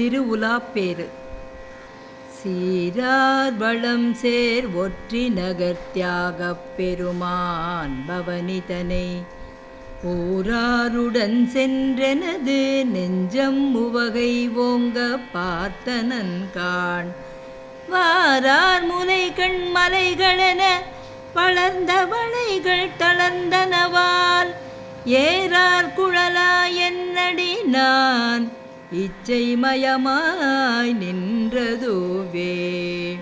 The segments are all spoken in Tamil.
திருவுலாப்பேரு சீரார் வளம் சேர் ஒற்றி நகர் தியாகப் பெருமான் பவனிதனை. ஊராருடன் சென்றெனது நெஞ்சம் உவகை ஓங்க பார்த்தனன் காண். வாரார் முலைகண் மலைகளென வளர்ந்த வளைகள் தளர்ந்தனவால். ஏறார் குழலா என்னடி நான்? இச்சைமயமாய் நின்றதுவே.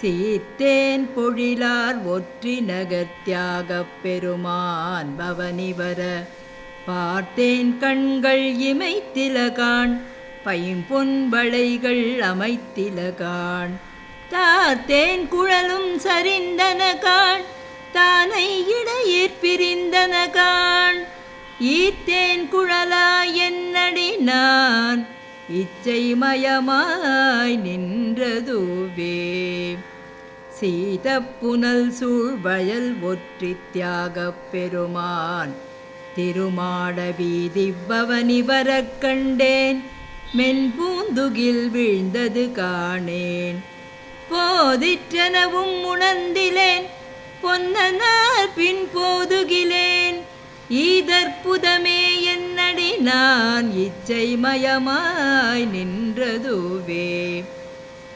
சீர்த்தேன் பொழிலார் ஒற்றி நகர் பெருமான் பவனிவர. பார்த்தேன் கண்கள் இமைத்திலகான் பைம்பொன் வளைகள் அமைத்திலகான். தார்த்தேன் குழலும் சரிந்தன காண் தானை இடையிற் பிரிந்தன காண் ஈத்தேன் குழலா நான் இச்சை மயமாய் நின்றதுவே. சீதப்புனல் சூழ் வயல் ஒற்றி தியாகப் பெருமான் திருமாட வீதி பவனி வரக் கண்டேன். மென்பூந்துகில் வீழ்ந்தது காணேன். போதிற்றனவும் உணர்ந்திலேன் பொன்னனார் பின் போதுகிலேன் ஈதற்புதமே என் நான் இச்சை மயமாய் நின்றதுவே.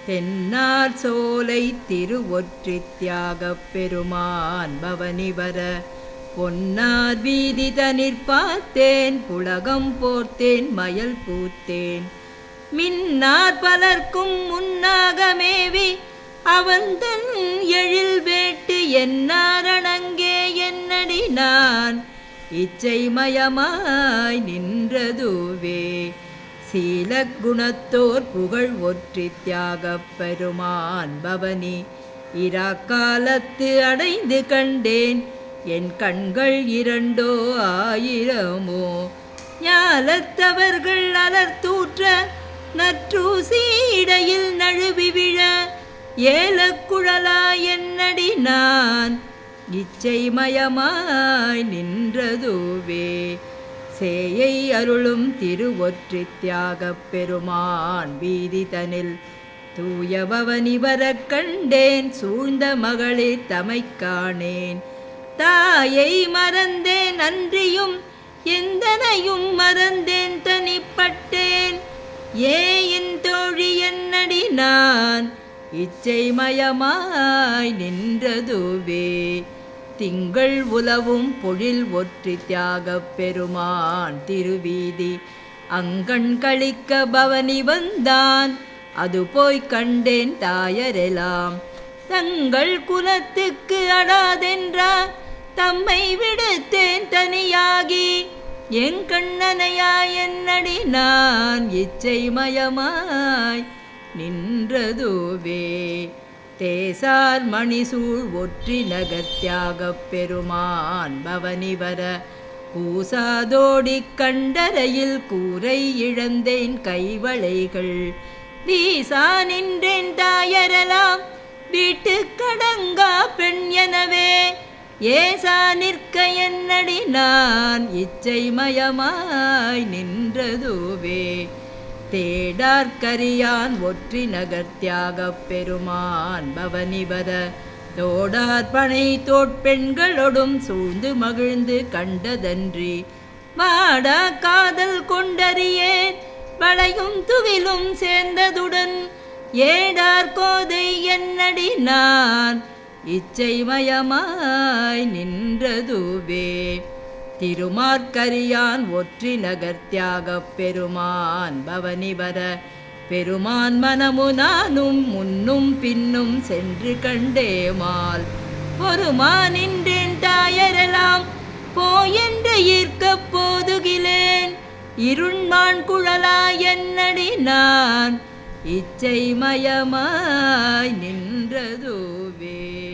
தென்னார் சோலை திருவொற்றி தியாகப் பெருமான் பவனிவர. பொன்னார் வீதி தனிற் பார்த்தேன் புலகம் போர்த்தேன் மயல் பூத்தேன். மின்னார் பலர்க்கும் முன்னாகமேவி அவந்தன் எழில் வேட்டு என்னாரணங்கே என்னடி நான்? இச்சைமயமாய் நின்றதுவே. சீல குணத்தோர் புகழ் ஒற்றி தியாகப் பெருமான் பவனி இராக்காலத்து அடைந்து கண்டேன் என் கண்கள் இரண்டோ ஆயிரமோ. ஞாலத்தவர்கள் அலர்த்தூற்ற நற்றூசீடையில் நழுவி விழ ஏலக்குழலா என்னடி நான்? இச்சைமயமாய் நின்றதுவே. சேயை அருளும் திருவொற்றி தியாகப் பெருமான் வீதிதனில். தனில் தூய கண்டேன் சூழ்ந்த மகளிர் தமைக் காணேன். தாயை மறந்தேன் அன்றியும் எந்தனையும் மறந்தேன் தனிப்பட்டேன். ஏயின் தோழி என்னடி நான்? இச்சைமயமாய் நின்றதுவே. திங்கள் உலவும் பொழில் ஒற்றி தியாகப் பெருமான் திருவீதி. அங்கண் கழிக்க பவனி வந்தான் அது போய் கண்டேன் தாயரெலாம். தங்கள் குலத்துக்கு அடாதென்றார் தம்மை விடுத்தேன் தனியாகி. என் கண்ணனையாய் என்னடி நான் இச்சை மயமாய் நின்றதுவே. தேசார் மணிசூழ் ஒற்றி நகத்தியாகப் பெருமான் பவனி வர கூசாதோடி கண்டரையில் கூரை இழந்தேன் கைவளைகள். வீசா நின்றேன் தாயரலாம் வீட்டு கடங்கா பெண் எனவே. ஏசா நிற்க என்னடி நான் இச்சை மயமாய் நின்றதுவே. தேடார்கரியான் ஒற்றி நகர் தியாகப் பெருமான் பவனிபத தோடார் பனை தோட்பெண்களொடும் சூழ்ந்து மகிழ்ந்து கண்டதன்றி வாடா காதல் கொண்டறியேன். வளையும் துகிலும் சேர்ந்ததுடன் ஏடார் கோதை என்னடி நான் இச்சை மயமாய் நின்றதுவே. திருமார்க்கரியான் ஒற்றி நகர் தியாகப் பெருமான் பவனி வர பெருமான் மனமு நானும் முன்னும் பின்னும் சென்று கண்டேமால் பொறுமான் நின்றேன் தாயரெல்லாம் போயென்று ஈர்க்கப் போதுகிலேன். இருண்மான் குழலா என்னடி நான் இச்சை மயமாய் நின்றதுவே.